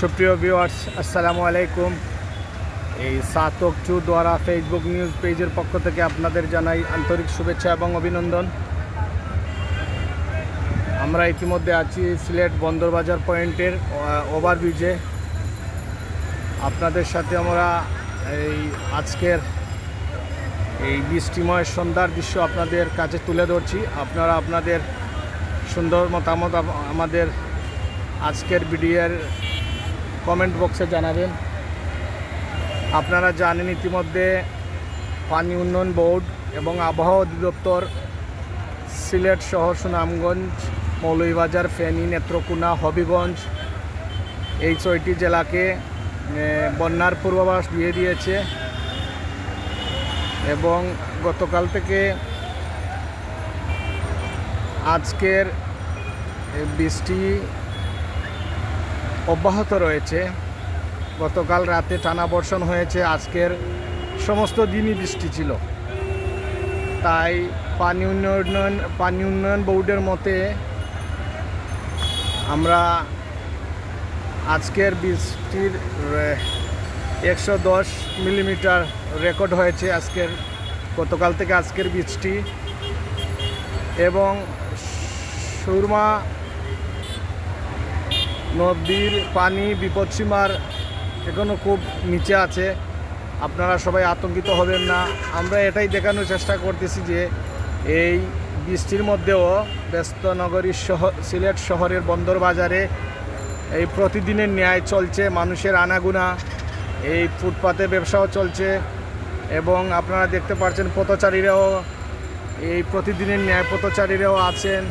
সুপ্রিয় ভিউয়ার্স আসসালামু আলাইকুম। এই সাত অক্টু দ্বারা ফেসবুক নিউজ পেজের পক্ষ থেকে আপনাদের জানাই আন্তরিক শুভেচ্ছা এবং অভিনন্দন। আমরা ইতিমধ্যে আছি সিলেট বন্দরবাজার পয়েন্টের ওভারব্রিজে আপনাদের সাথে আমরা এই আজকের এই বৃষ্টিময় সন্ধ্যার দৃশ্য আপনাদের কাছে তুলে ধরছি। আপনারা আপনাদের সুন্দর মতামত আমাদের আজকের ভিডিওর কমেন্ট বক্সে জানাবেন। আপনারা জানেন ইতিমধ্যে পানি উন্নয়ন বোর্ড এবং আবহাওয়া অধিদপ্তর সিলেট শহর সুনামগঞ্জ মৌলভীবাজার ফেনী নেত্রকোনা হবিগঞ্জ এই ছয়টি জেলাকে বন্যার পূর্বাভাস দিয়ে দিয়েছে এবং গতকাল থেকে আজকের বৃষ্টি অব্যাহত রয়েছে। গতকাল রাতে টানা বর্ষণ হয়েছে, আজকের সমস্ত দিনই বৃষ্টি ছিল। তাই পানি উন্নয়ন পানি উন্নয়ন বোর্ডের মতে আমরা আজকের বৃষ্টির একশো দশ মিলিমিটার রেকর্ড হয়েছে আজকের, গতকাল থেকে আজকের বৃষ্টি। এবং সুরমা নদীর পানি বিপদসীমার এখনও খুব নিচে আছে। আপনারা সবাই আতঙ্কিত হবেন না। আমরা এটাই দেখানোর চেষ্টা করতেছি যে এই বৃষ্টির মধ্যেও ব্যস্ত নগরী শহর সিলেট শহরের বন্দর বাজারে এই প্রতিদিনের ন্যায় চলছে, মানুষের আনাগুনা, এই ফুটপাতে ব্যবসাও চলছে এবং আপনারা দেখতে পাচ্ছেন পথচারীরাও এই প্রতিদিনের ন্যায় পথচারীরাও আছেন।